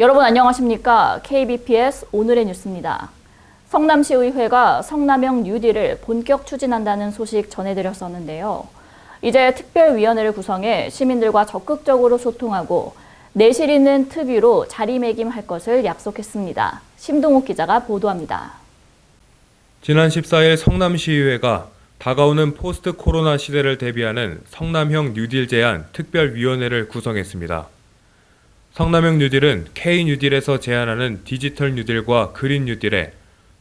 여러분 안녕하십니까? KBPS 오늘의 뉴스입니다. 성남시의회가 성남형 뉴딜을 본격 추진한다는 소식 전해드렸었는데요. 이제 특별위원회를 구성해 시민들과 적극적으로 소통하고 내실 있는 특위로 자리매김할 것을 약속했습니다. 심동욱 기자가 보도합니다. 지난 14일 성남시의회가 다가오는 포스트 코로나 시대를 대비하는 성남형 뉴딜 제안 특별위원회를 구성했습니다. 성남형 뉴딜은 K 뉴딜에서 제안하는 디지털 뉴딜과 그린 뉴딜에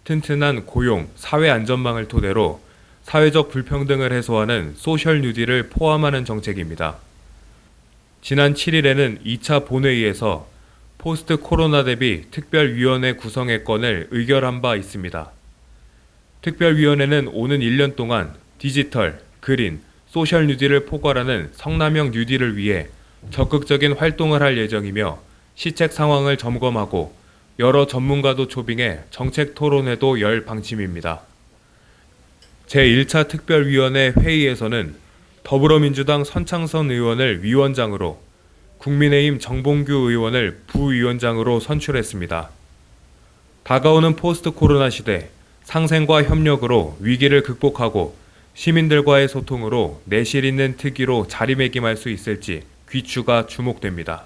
튼튼한 고용, 사회 안전망을 토대로 사회적 불평등을 해소하는 소셜 뉴딜을 포함하는 정책입니다. 지난 7일에는 2차 본회의에서 포스트 코로나 대비 특별위원회 구성의 건을 의결한 바 있습니다. 특별위원회는 오는 1년 동안 디지털, 그린, 소셜 뉴딜을 포괄하는 성남형 뉴딜을 위해 적극적인 활동을 할 예정이며 시책 상황을 점검하고 여러 전문가도 초빙해 정책 토론회도 열 방침입니다. 제1차 특별위원회 회의에서는 더불어민주당 선창선 의원을 위원장으로 국민의힘 정봉규 의원을 부위원장으로 선출했습니다. 다가오는 포스트 코로나 시대 상생과 협력으로 위기를 극복하고 시민들과의 소통으로 내실 있는 특위로 자리매김할 수 있을지 귀추가 주목됩니다.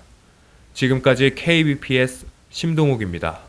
지금까지 KBPS 심동욱입니다.